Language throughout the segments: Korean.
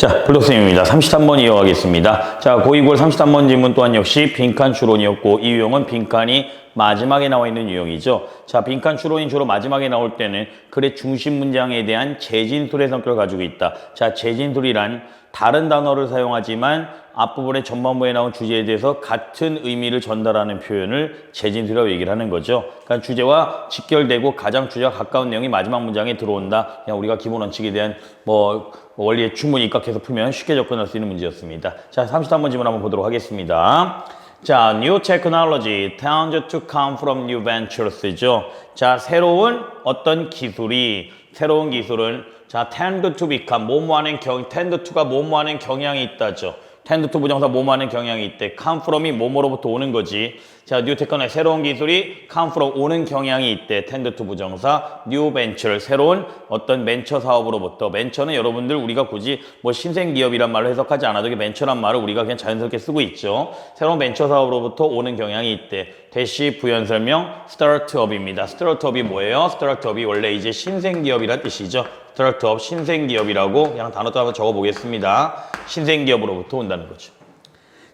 자, 블록쌤입니다. 33번 이어가겠습니다. 자, 고2월 33번 질문 또한 역시 빈칸 추론이었고 이 유형은 빈칸이 마지막에 나와 있는 유형이죠. 자, 빈칸 추론이 주로 마지막에 나올 때는 글의 중심 문장에 대한 재진술의 성격을 가지고 있다. 자, 재진술이란 다른 단어를 사용하지만 앞부분의 전반부에 나온 주제에 대해서 같은 의미를 전달하는 표현을 재진술이라고 얘기를 하는 거죠. 그러니까 주제와 직결되고 가장 주제와 가까운 내용이 마지막 문장에 들어온다. 그냥 우리가 기본 원칙에 대한 뭐 원리에 충분히 입각해서 풀면 쉽게 접근할 수 있는 문제였습니다. 자, 33번 질문 한번 보도록 하겠습니다. 자, new technology tends to come from new ventures죠. 자, 새로운 어떤 기술이 새로운 기술은 자, tend to become 뭐뭐하는 경 tend to가 뭐뭐하는 경향이 있다죠. tend to 부정사 뭐뭐하는 경향이 있대. come from이 뭐뭐로부터 오는 거지. 자, technology 새로운 기술이 come from 오는 경향이 있대. tend to 부정사 new venture 새로운 어떤 벤처 사업으로부터 벤처는 여러분들 우리가 굳이 뭐 신생 기업이란 말로 해석하지 않아도 이게 벤처란 말을 우리가 그냥 자연스럽게 쓰고 있죠. 새로운 벤처 사업으로부터 오는 경향이 있대. 대시 부연 설명 스타트업입니다. 스타트업이 뭐예요? 스타트업이 원래 이제 신생 기업이란 뜻이죠. 스타트업 신생 기업이라고 그냥 단어 따라 적어 보겠습니다. 신생 기업으로부터 온다는 거죠.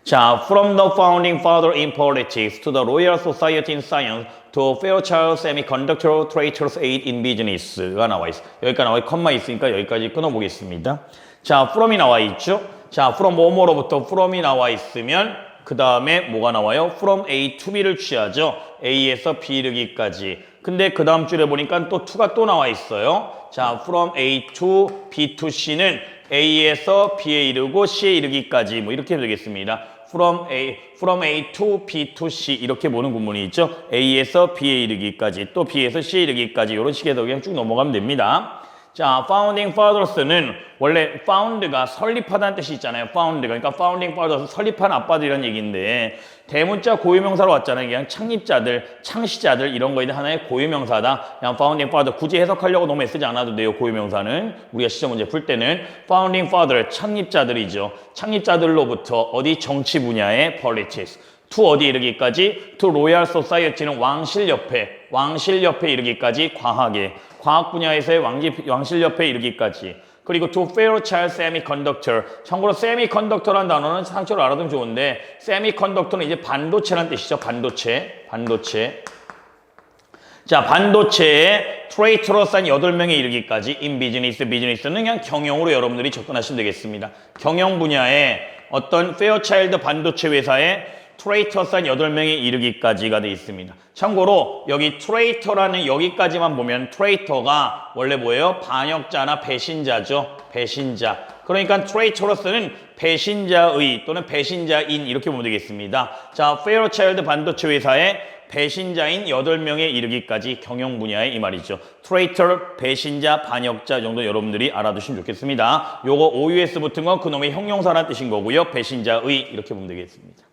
자, from the founding father in politics to the Royal Society in Science to Fairchild Semiconductor Traders Aid in Business가 나와 있어. 여기까지 나와 있, 컴마 있으니까 여기까지 끊어보겠습니다. 자, from이 나와 있죠. 자, from 뭐뭐로부터 from이 나와 있으면 그 다음에 뭐가 나와요? from A to B를 취하죠. A에서 B 이르기까지. 근데 그 다음 줄에 보니까 또 to가 또 나와 있어요. 자, from A to B to C는 A에서 B에 이르고 C에 이르기까지 뭐 이렇게 되겠습니다. from A from A to B to C 이렇게 보는 구문이 있죠. A에서 B에 이르기까지 또 B에서 C에 이르기까지 이런 식에서 그냥 쭉 넘어가면 됩니다. 자, founding fathers는 원래 found가 설립하다는 뜻이 있잖아요. found가 그러니까 founding fathers 설립한 아빠들이란 얘기인데 대문자 고유명사로 왔잖아요. 그냥 창립자들, 창시자들 이런 거에 대한 하나의 고유명사다. 그냥 founding father 굳이 해석하려고 너무 애쓰지 않아도 돼요. 고유명사는 우리가 시험 문제 풀 때는 founding father 창립자들이죠. 창립자들로부터 어디 정치 분야의 politics to 어디 이르기까지 to royal society는 왕실 옆에 왕실 옆에 이르기까지 과학에 과학 분야에서의 왕실 옆에 이르기까지. 그리고 to Fairchild Semiconductor. 참고로 Semiconductor라는 단어는 상처로 알아두면 좋은데 Semiconductor는 이제 반도체란 뜻이죠. 반도체 반도체. 자 반도체의 트레이터로서 한 8명에 이르기까지 in business, business는 그냥 경영으로 여러분들이 접근하시면 되겠습니다. 경영 분야에 어떤 Fairchild 반도체 회사의 트레이터산 8명에 이르기까지가 돼 있습니다. 참고로 여기 트레이터라는 여기까지만 보면 트레이터가 원래 뭐예요? 반역자나 배신자죠. 배신자. 그러니까 트레이터로서는 배신자의 또는 배신자인 이렇게 보면 되겠습니다. 자, 페어차일드 반도체 회사의 배신자인 8명에 이르기까지 경영 분야의 이 말이죠. 트레이터, 배신자, 반역자 정도 여러분들이 알아두시면 좋겠습니다. 요거 OUS 붙은 건 그놈의 형용사라는 뜻인 거고요. 배신자의 이렇게 보면 되겠습니다.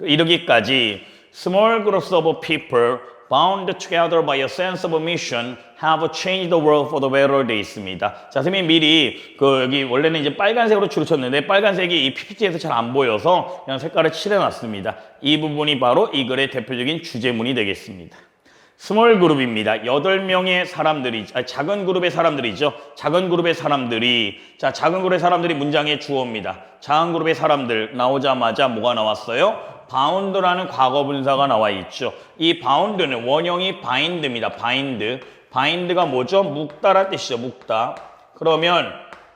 이르기까지 small groups of people bound together by a sense of mission have changed the world for the better 돼 있습니다. 자, 선생님 미리 그 여기 원래는 이제 빨간색으로 줄을 쳤는데 빨간색이 이 PPT에서 잘 안 보여서 그냥 색깔을 칠해놨습니다. 이 부분이 바로 이 글의 대표적인 주제문이 되겠습니다. 스몰 그룹입니다. 여덟 명의 사람들이 아, 작은 그룹의 사람들이죠. 작은 그룹의 사람들이 자 작은 그룹의 사람들이 문장의 주어입니다. 작은 그룹의 사람들 나오자마자 뭐가 나왔어요? 바운드라는 과거 분사가 나와 있죠. 이 바운드는 원형이 바인드입니다. 바인드. 바인드가 뭐죠? 묶다란 뜻이죠. 묶다. 그러면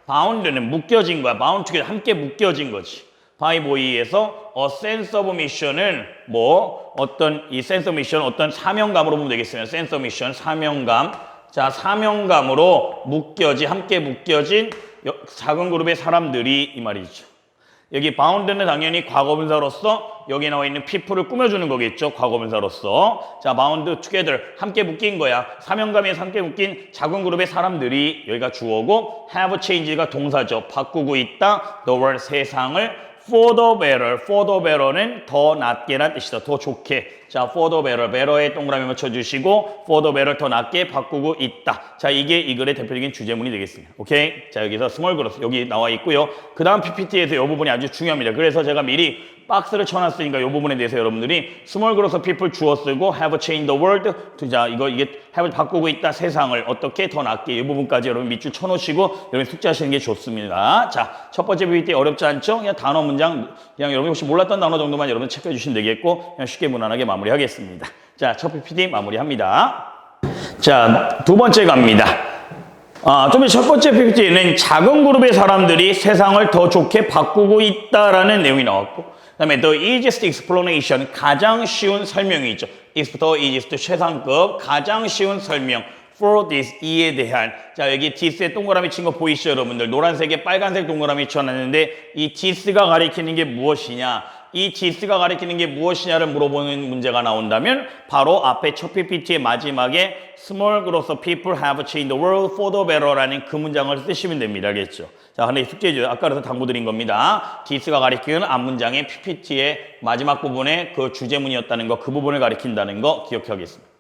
바운드는 묶여진 거야. 바운드가 함께 묶여진 거지. 바이보이에서 sense of mission은 뭐 어떤 이 of mission 어떤 사명감으로 보면 sense of mission 사명감. 자, 사명감으로 묶여진 함께 묶여진 작은 그룹의 사람들이 이 말이죠. 여기 바운드는 당연히 과거분사로서 여기 나와 있는 people을 꾸며주는 거겠죠. 과거분사로서. 자, 바운드 together 함께 묶인 거야. 사명감에 함께 묶인 작은 그룹의 사람들이 여기가 주어고 have change가 동사죠. 바꾸고 있다. the world 세상을 for the better. for the better는 더 낫게란 뜻이다. 더 좋게. 자, the better, better에 동그라미 맞춰주시고 the better 더 낫게 바꾸고 있다. 자, 이게 이 글의 대표적인 주제문이 되겠습니다. 오케이? 자, 여기서 스몰 그로스 여기 나와 있고요. 그 다음 PPT에서 이 부분이 아주 중요합니다. 그래서 제가 미리 박스를 쳐놨으니까 이 부분에 대해서 여러분들이 스몰 그로서 people 주어 쓰고 have changed the world 자 이거 이게 have 바꾸고 있다 세상을 어떻게 더 낫게 이 부분까지 여러분 밑줄 쳐놓으시고 여러분 숙제하시는 게 좋습니다. 자 첫 번째 PPT 어렵지 않죠? 그냥 단어 문장 그냥 여러분 혹시 몰랐던 단어 정도만 여러분 체크해 주시면 되겠고 그냥 쉽게 무난하게 마무리 하겠습니다. 자 첫 PPT 마무리합니다. 자 두 번째 갑니다. 아, 좀 첫 번째 PPT는 작은 그룹의 사람들이 세상을 더 좋게 바꾸고 있다라는 내용이 나왔고, 그 다음에 the easiest explanation, 가장 쉬운 설명이죠. is the easiest, 최상급, 가장 쉬운 설명. for this, 이에 대한. 자, 여기 this에 동그라미 친 거 보이시죠, 여러분들? 노란색에 빨간색 동그라미 쳐놨는데, 이 this가 가리키는 게 무엇이냐? 이 this가 가리키는 게 무엇이냐를 물어보는 문제가 나온다면 바로 앞에 첫 PPT의 마지막에 small groups of people have changed the world for the better라는 그 문장을 쓰시면 됩니다. 알겠죠? 자, 근데 숙제죠. 아까 그래서 당부 드린 겁니다. this가 가리키는 앞 문장의 PPT의 마지막 부분에 그 주제문이었다는 거, 그 부분을 가리킨다는 거 기억하겠습니다.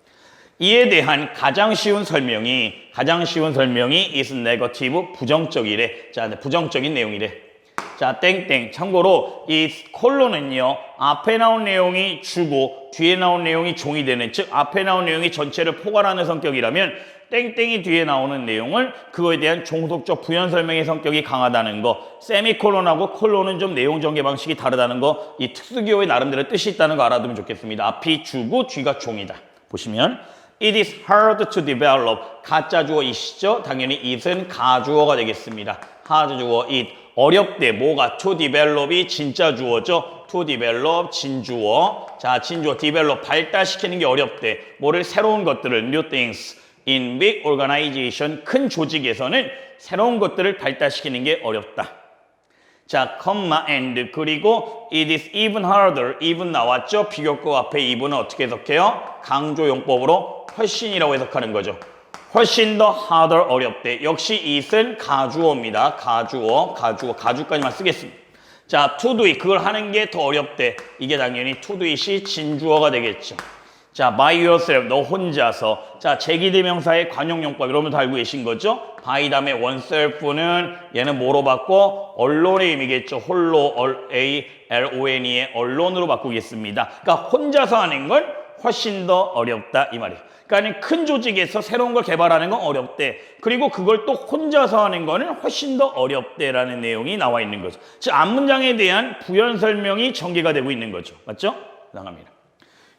이에 대한 가장 쉬운 설명이 가장 쉬운 설명이 is negative 부정적이래. 자, 네, 부정적인 내용이래. 자, 땡땡. 참고로 이 콜론은요. 앞에 나온 내용이 주고 뒤에 나온 내용이 종이 되는 즉 앞에 나온 내용이 전체를 포괄하는 성격이라면 땡땡이 뒤에 나오는 내용을 그거에 대한 종속적 부연 설명의 성격이 강하다는 거. 세미콜론하고 콜론은 좀 내용 전개 방식이 다르다는 거. 이 특수기호의 나름대로 뜻이 있다는 거 알아두면 좋겠습니다. 앞이 주고 뒤가 종이다. 보시면 It is hard to develop. 가짜 주어이시죠? 당연히 it은 가주어가 되겠습니다. hard 주어 it. 어렵대. 뭐가 to develop이 진짜 주어죠. to develop 진주어. 자, 진주어 develop 발달시키는 게 어렵대. 뭐를 새로운 것들을 new things in big organization 큰 조직에서는 새로운 것들을 발달시키는 게 어렵다. 자, comma and 그리고 it is even harder. even 나왔죠? 비교과 앞에 even은 어떻게 해석해요? 강조 용법으로 훨씬이라고 해석하는 거죠. 훨씬 더 harder 어렵대. 역시 it은 가주어입니다. 가주어, 가주어, 가주까지만 쓰겠습니다. 자, to do it 그걸 하는 게 더 어렵대. 이게 당연히 to do it이 진주어가 되겠죠. 자, by yourself, 너 혼자서. 자, 제기대명사의 관용용법, 여러분 다 알고 계신 거죠? by 다음에 oneself는 얘는 뭐로 바꿔? 언론의 의미겠죠. 홀로, A, L, O, N의 언론으로 바꾸겠습니다. 그러니까 혼자서 하는 건 훨씬 더 어렵다, 이 말이에요. 그러니까 큰 조직에서 새로운 걸 개발하는 건 어렵대. 그리고 그걸 또 혼자서 하는 거는 훨씬 더 어렵대라는 내용이 나와 있는 거죠. 즉, 앞문장에 대한 부연 설명이 전개가 되고 있는 거죠. 맞죠? 나갑니다.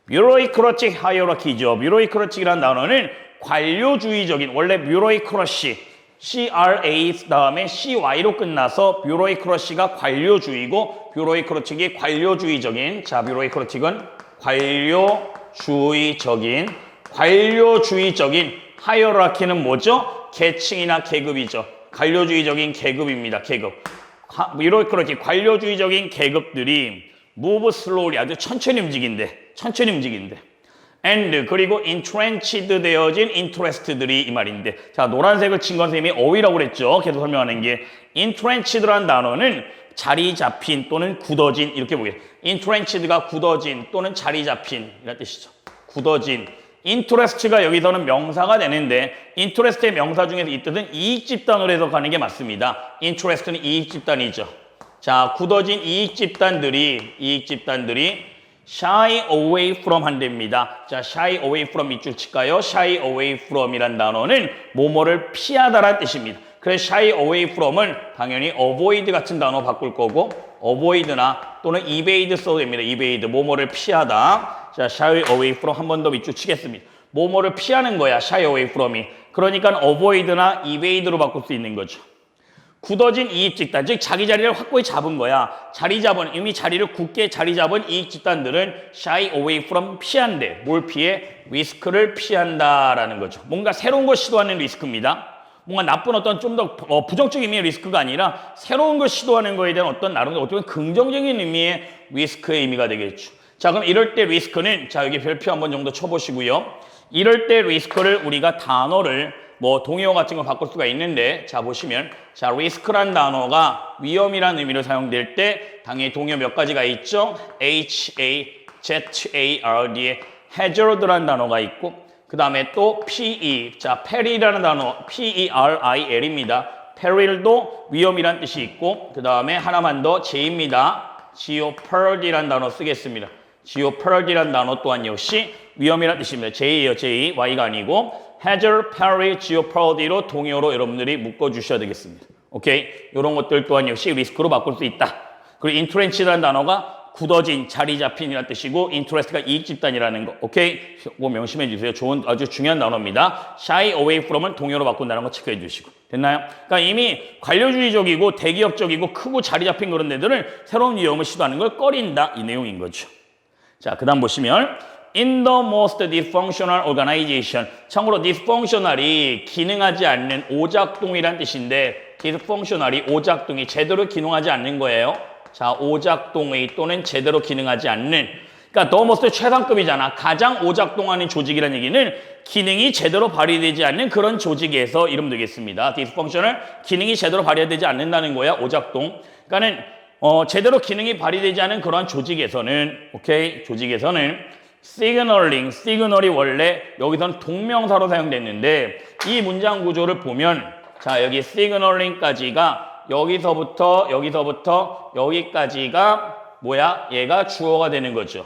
뮤로이크러틱 하이어라키죠. 뮤로이크러틱이라는 단어는 관료주의적인 원래 뮤로이크러시 CRA 다음에 CY로 끝나서 뷰로이크러시가 관료주의고 뷰로이크러틱이 관료주의적인 자 뷰로이크러틱은 관료주의적인 관료주의적인 하이어라키는 뭐죠? 계층이나 계급이죠. 관료주의적인 계급입니다. 계급. 뷰로이크러틱 관료주의적인 계급들이 move slowly 아주 천천히 움직인대. 천천히 움직인대. and 그리고 entrenched 되어진 interest들이 이 말인데 자 노란색을 친건 선생님이 어휘라고 그랬죠. 계속 설명하는 게 entrenchéd라는 단어는 자리 잡힌 또는 굳어진 이렇게 보게 entrenchéd가 굳어진 또는 자리 잡힌 이런 뜻이죠. 굳어진 interest가 여기서는 명사가 되는데 interest의 명사 중에서 이 뜻은 이익 집단으로 해석하는 게 맞습니다. interest는 이익 집단이죠. 자, 굳어진 이익 집단들이 이익 집단들이 shy away from 한답니다. 자, shy away from 밑줄 칠까요? shy away from이란 단어는 뭐뭐를 피하다란 뜻입니다. 그래서 shy away from은 당연히 avoid 같은 단어 바꿀 거고 avoid나 또는 evade 써도 됩니다. evade 뭐뭐를 피하다. 자, shy away from 한 번 더 밑줄 치겠습니다. 뭐뭐를 피하는 거야. shy away from이. 그러니까 avoid나 evade로 바꿀 수 있는 거죠. 굳어진 이익 집단, 즉 자기 자리를 확고히 잡은 거야. 자리 잡은 이미 자리를 굳게 자리 잡은 이익 집단들은 shy away from 피한대. 뭘 피해? 리스크를 피한다라는 거죠. 뭔가 새로운 걸 시도하는 리스크입니다. 뭔가 나쁜 어떤 좀 더 부정적인 의미의 리스크가 아니라 새로운 걸 시도하는 거에 대한 어떤 나름 어떻게 긍정적인 의미의 리스크의 의미가 되겠죠. 자, 그럼 이럴 때 리스크는 자 여기 별표 한 번 정도 쳐보시고요. 이럴 때 리스크를 우리가 단어를 뭐 동의어 같은 거 바꿀 수가 있는데 자 보시면 자 리스크란 단어가 위험이라는 의미로 사용될 때 당연히 동의어 몇 가지가 있죠? H A Z-A-R-D에 hazard라는 단어가 있고 그 다음에 또 P-E, 자, peril이라는 단어 P-E-R-I-L입니다. peril도 위험이란 뜻이 있고 그 다음에 하나만 더 J입니다. geopardy라는 단어 쓰겠습니다. Geopardy라는 단어 또한 역시 위험이란 뜻입니다. J예요, J. Y가 아니고 hazard, peril, geopardy로 동요로 여러분들이 묶어주셔야 되겠습니다. 오케이? 이런 것들 또한 역시 리스크로 바꿀 수 있다. 그리고 인트렌치라는 단어가 굳어진, 자리 잡힌이라는 뜻이고 인트레스트가 이익 집단이라는 거. 오케이? 이거 명심해 주세요. 좋은 아주 중요한 단어입니다. shy away from은 동요로 바꾼다는 거 체크해 주시고. 됐나요? 그러니까 이미 관료주의적이고 대기업적이고 크고 자리 잡힌 그런 데들은 새로운 위험을 시도하는 걸 꺼린다. 이 내용인 거죠. 자, 그 다음 보시면 in the most dysfunctional organization. 참고로 dysfunctional이 기능하지 않는 오작동이란 뜻인데 dysfunctional이 오작동이 제대로 기능하지 않는 거예요. 자, 오작동의 또는 제대로 기능하지 않는 그러니까 the most 최상급이잖아. 가장 오작동하는 조직이라는 얘기는 기능이 제대로 발휘되지 않는 그런 조직에서 이름 되겠습니다. dysfunctional 기능이 제대로 발휘되지 않는다는 거야. 오작동. 그러니까는 어, 제대로 기능이 발휘되지 않은 그러한 조직에서는 오케이 조직에서는 시그널링, 시그널이 원래 여기서는 동명사로 사용됐는데 이 문장 구조를 보면 자 여기 시그널링까지가 여기서부터 여기서부터 여기까지가 뭐야? 얘가 주어가 되는 거죠.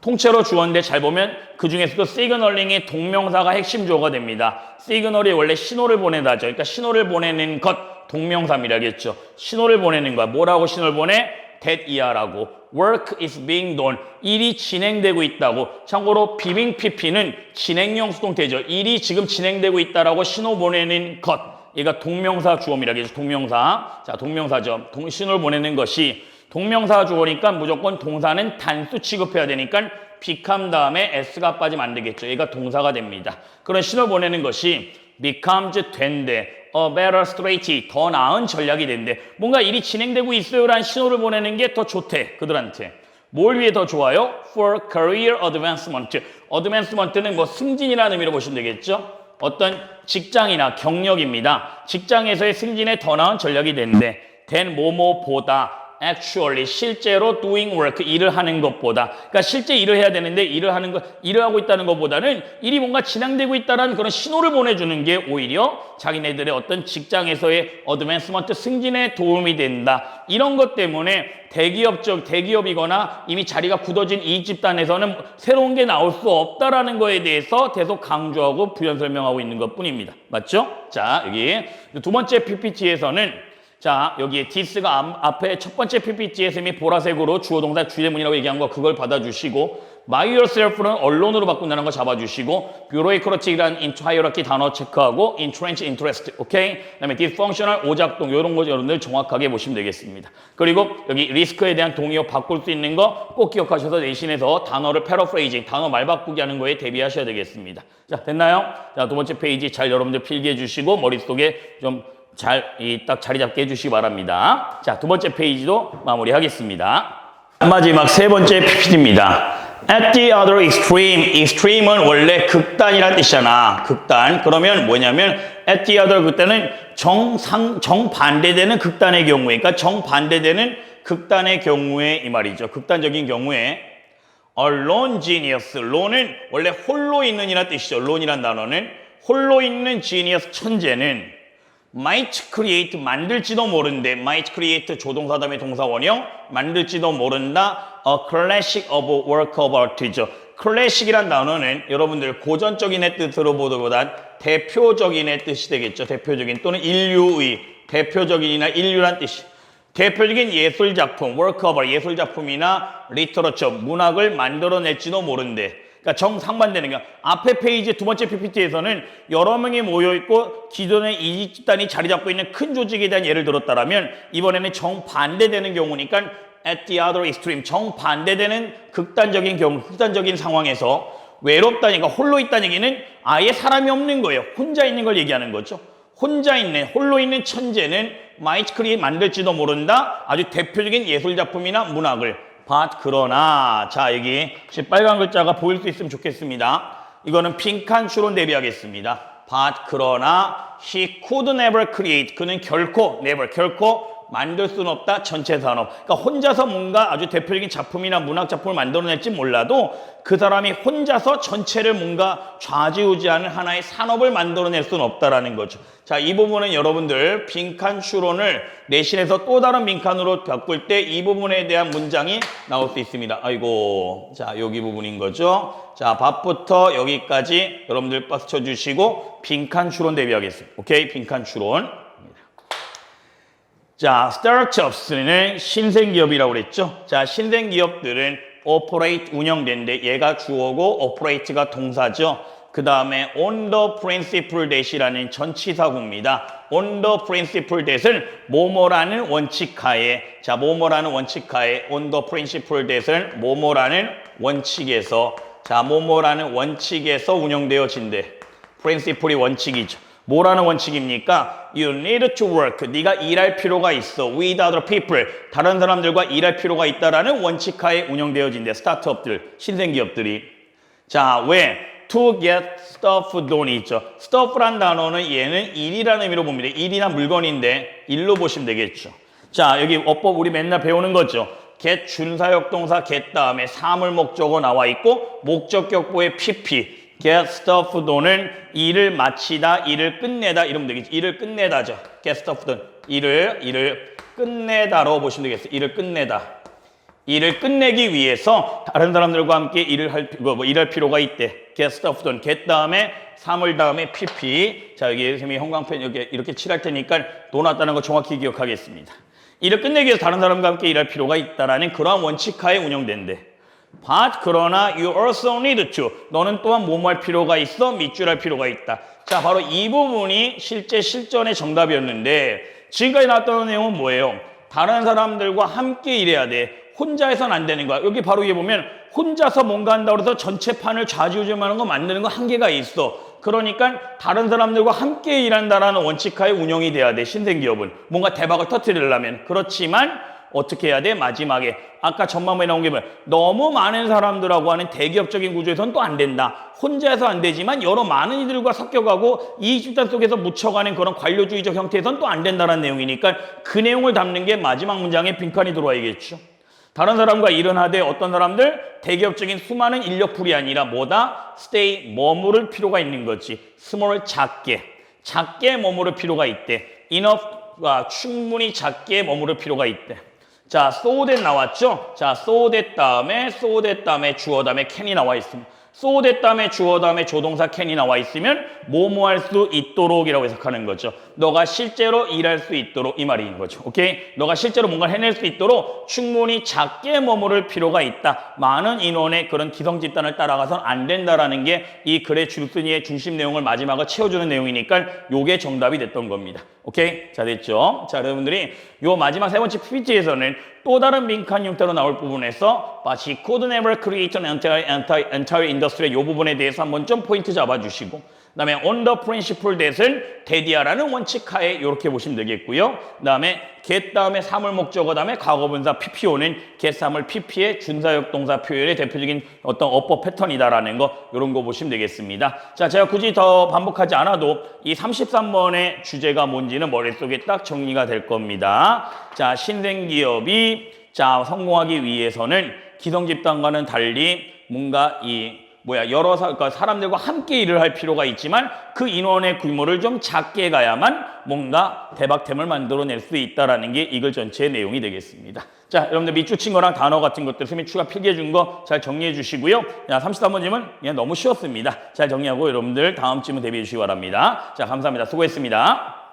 통째로 주어인데 잘 보면 그 중에서도 시그널링의 동명사가 핵심 주어가 됩니다. 시그널이 원래 신호를 보내다죠. 그러니까 신호를 보내는 것 동명사미라겠죠. 신호를 보내는 거야. 뭐라고 신호를 보내? that 이하라고. work is being done. 일이 진행되고 있다고. 참고로 비빙 PP는 진행형 수동태죠. 일이 지금 진행되고 있다라고 신호 보내는 것. 얘가 동명사 주어미라겠죠. 동명사. 자, 동명사죠. 동, 신호를 보내는 것이 동명사 주어니까 무조건 동사는 단수 취급해야 되니까 become 다음에 s가 빠지면 안 되겠죠. 얘가 동사가 됩니다. 그런 신호 보내는 것이 becomes 된대. a better strategy, 더 나은 전략이 된대. 뭔가 일이 진행되고 있어요라는 신호를 보내는 게 더 좋대. 그들한테. 뭘 위해 더 좋아요? For career advancement. advancement는 뭐 승진이라는 의미로 보시면 되겠죠. 어떤 직장이나 경력입니다. 직장에서의 승진에 더 나은 전략이 된대. 된 뭐뭐보다 actually 실제로 doing work 일을 하는 것보다. 그러니까 실제 일을 해야 되는데 일을 하는 것 일을 하고 있다는 것보다는 일이 뭔가 진행되고 있다는 그런 신호를 보내주는 게 오히려 자기네들의 어떤 직장에서의 어드밴스먼트 승진에 도움이 된다. 이런 것 때문에 대기업적 대기업이거나 이미 자리가 굳어진 이익 집단에서는 새로운 게 나올 수 없다라는 거에 대해서 계속 강조하고 부연 설명하고 있는 것뿐입니다. 맞죠? 자 여기 두 번째 PPT에서는 자, 여기에 앞- 앞에 첫 번째 PPT에서 이미 보라색으로 주어 동사 주제문이라고 얘기한 거 그걸 받아주시고 my yourself는 언론으로 바꾼다는 거 잡아주시고 bureaucratic이라는 hierarchy 단어 체크하고 entrench interest, 오케이? 그다음에 dysfunctional 오작동 이런 거 여러분들 정확하게 보시면 되겠습니다. 그리고 여기 리스크에 대한 동의어 바꿀 수 있는 거 꼭 기억하셔서 내신에서 단어를 paraphrasing, 단어 말 바꾸기 하는 거에 대비하셔야 되겠습니다. 자, 됐나요? 자, 두 번째 페이지 잘 여러분들 필기해 주시고 머릿속에 좀 잘, 이, 딱 자리 잡게 해주시기 바랍니다. 자, 두 번째 페이지도 마무리하겠습니다. 마지막 세 번째 PPT입니다. At the other extreme, extreme은 원래 극단이란 뜻이잖아. 극단. 그러면 뭐냐면, at the other 그때는 정상, 정반대되는 극단의 경우에, 그러니까 정반대되는 극단의 경우에 이 말이죠. 극단적인 경우에, alone genius, lone은 원래 홀로 있는 이란 뜻이죠. lone이란 단어는 홀로 있는 genius 천재는 might create 만들지도 모른대. might create 조동사 다음에 동사 원형. 만들지도 모른다. A classic of work of art죠. 클래식이란 단어는 여러분들 고전적인의 뜻으로 보기보단 대표적인의 뜻이 되겠죠. 대표적인 또는 인류의 대표적인이나 인류란 뜻이. 대표적인 예술 작품, work of art, 예술 작품이나 리터러처, 문학을 만들어낼지도 모른대. 그러니까 정상반되는 거. 앞에 페이지 두 번째 PPT에서는 여러 명이 모여 있고 기존의 이익 집단이 자리 잡고 있는 큰 조직에 대한 예를 들었다라면 이번에는 정반대되는 경우니까 at the other extreme 정반대되는 극단적인 경우, 극단적인 상황에서 외롭다니까 홀로 있다는 얘기는 아예 사람이 없는 거예요. 혼자 있는 걸 얘기하는 거죠. 혼자 있는 홀로 있는 천재는 마이트 크리 만들지도 모른다. 아주 대표적인 예술 작품이나 문학을. But 그러나 자 여기 혹시 빨간 글자가 보일 수 있으면 좋겠습니다. 이거는 핑크한 추론 대비하겠습니다. but 그러나 he could never create 그는 결코 never 결코 만들 수는 없다. 전체 산업. 그러니까 혼자서 뭔가 아주 대표적인 작품이나 문학 작품을 만들어낼지 몰라도 그 사람이 혼자서 전체를 뭔가 좌지우지하는 하나의 산업을 만들어낼 수는 없다라는 거죠. 자, 이 부분은 여러분들 빈칸 추론을 내신에서 또 다른 빈칸으로 바꿀 때 이 부분에 대한 문장이 나올 수 있습니다. 아이고, 자, 여기 부분인 거죠. 자, 밥부터 여기까지 여러분들 박스 쳐주시고 빈칸 추론 대비하겠습니다. 오케이, 빈칸 추론. 자, startups는 신생기업이라고 그랬죠. 자, 신생기업들은 operate 운영된데 얘가 주어고 operate가 동사죠. 그 다음에 on the principle that이라는 전치사구입니다. on the principle that은 뭐뭐라는 원칙하에 자, 뭐뭐라는 원칙하에 on the principle that은 뭐뭐라는 원칙에서 자, 뭐뭐라는 원칙에서 운영되어진대. principle이 원칙이죠. 뭐라는 원칙입니까? You need to work. 네가 일할 필요가 있어. With other people. 다른 사람들과 일할 필요가 있다라는 원칙하에 운영되어진대. 스타트업들, 신생기업들이. 자, 왜? To get stuff done이 있죠. stuff란 단어는 얘는 일이라는 의미로 봅니다. 일이나 물건인데 일로 보시면 되겠죠. 자, 여기 어법 우리 맨날 배우는 거죠. get 준사역 동사 get 다음에 사물 목적어 나와 있고 목적격보의 pp done은 일을 마치다, 일을 끝내다 이러면 되겠지. 일을 끝내다죠. done. 일을 일을 끝내다로 보시면 되겠어요. 일을 끝내다. 일을 끝내기 위해서 다른 사람들과 함께 일을 할, 피- 뭐, 일할 필요가 있대. done. get 다음에 사물 다음에 pp. 자, 여기 선생님이 형광펜 이렇게, 이렇게 칠할 테니까 도났다는 거 정확히 기억하겠습니다. 일을 끝내기 위해서 다른 사람과 함께 일할 필요가 있다라는 그러한 원칙하에 운영된대. But 그러나 you also need to. 너는 또한 뭐뭐 할 필요가 있어? 밑줄할 필요가 있다. 자, 바로 이 부분이 실제 실전의 정답이었는데 지금까지 나왔던 내용은 뭐예요? 다른 사람들과 함께 일해야 돼. 혼자 해서는 안 되는 거야. 여기 바로 위에 보면 혼자서 뭔가 한다고 해서 전체 판을 좌지우지하는 거 만드는 거 한계가 있어. 그러니까 다른 사람들과 함께 일한다라는 원칙하에 운영이 돼야 돼. 신생기업은. 뭔가 대박을 터뜨리려면. 그렇지만 어떻게 해야 돼? 마지막에 아까 전망부에 나온 게 뭐야? 너무 많은 사람들하고 하는 대기업적인 구조에서는 또안 된다. 혼자서 안 되지만 여러 많은 이들과 섞여가고 이 집단 속에서 묻혀가는 그런 관료주의적 형태에서는 또안 된다는 내용이니까 그 내용을 담는 게 마지막 문장에 빈칸이 들어와야겠죠. 다른 사람과 일은 하되 어떤 사람들 대기업적인 수많은 인력풀이 아니라 뭐다? stay 머무를 필요가 있는 거지. small 작게 작게 머무를 필요가 있대. enough가 충분히 작게 머무를 필요가 있대. 자, so that 나왔죠? 자, so that 다음에 so that 다음에 주어 다음에 can이 나와 있습니다. That 다음에 주어 다음에 조동사 can이 나와 있으면 뭐뭐 할 수 있도록이라고 해석하는 거죠. 너가 실제로 일할 수 있도록 이 말인 거죠. 오케이? 너가 실제로 뭔가를 해낼 수 있도록 충분히 작게 머무를 필요가 있다. 많은 인원의 그런 기성 집단을 따라가선 안 된다라는 게 이 글의 줄순이의 중심 내용을 마지막에 채워주는 내용이니까 요게 정답이 됐던 겁니다. 오케이? 자, 됐죠? 자, 여러분들이 요 마지막 세 번째 PPT에서는 또 다른 민간 형태로 나올 부분에서 never create an entire, entire, entire industry 요 부분에 대해서 한번 좀 포인트 잡아주시고 그 다음에 on the principle that은 데디아라는 원칙 하에 이렇게 보시면 되겠고요. 그 다음에 get 다음에 사물 목적어 다음에 과거분사 PPO는 get 사물 PP의 준사역 동사 표현의 대표적인 어떤 어법 패턴이다라는 거 이런 거 보시면 되겠습니다. 자, 제가 굳이 더 반복하지 않아도 이 33번의 주제가 뭔지는 머릿속에 딱 정리가 될 겁니다. 자, 신생 기업이 자 성공하기 위해서는 기성 집단과는 달리 뭔가 이 뭐야 여러 사, 그러니까 사람들과 함께 일을 할 필요가 있지만 그 인원의 규모를 좀 작게 가야만 뭔가 대박템을 만들어낼 수 있다라는 게 이글 전체의 내용이 되겠습니다. 자, 여러분들 밑줄 친 거랑 단어 같은 것들 선생님이 추가 필기해 준 거 잘 정리해 주시고요. 자, 33번 질문 그냥 너무 쉬웠습니다. 잘 정리하고 여러분들 다음 질문 대비해 주시기 바랍니다. 자, 감사합니다. 수고했습니다.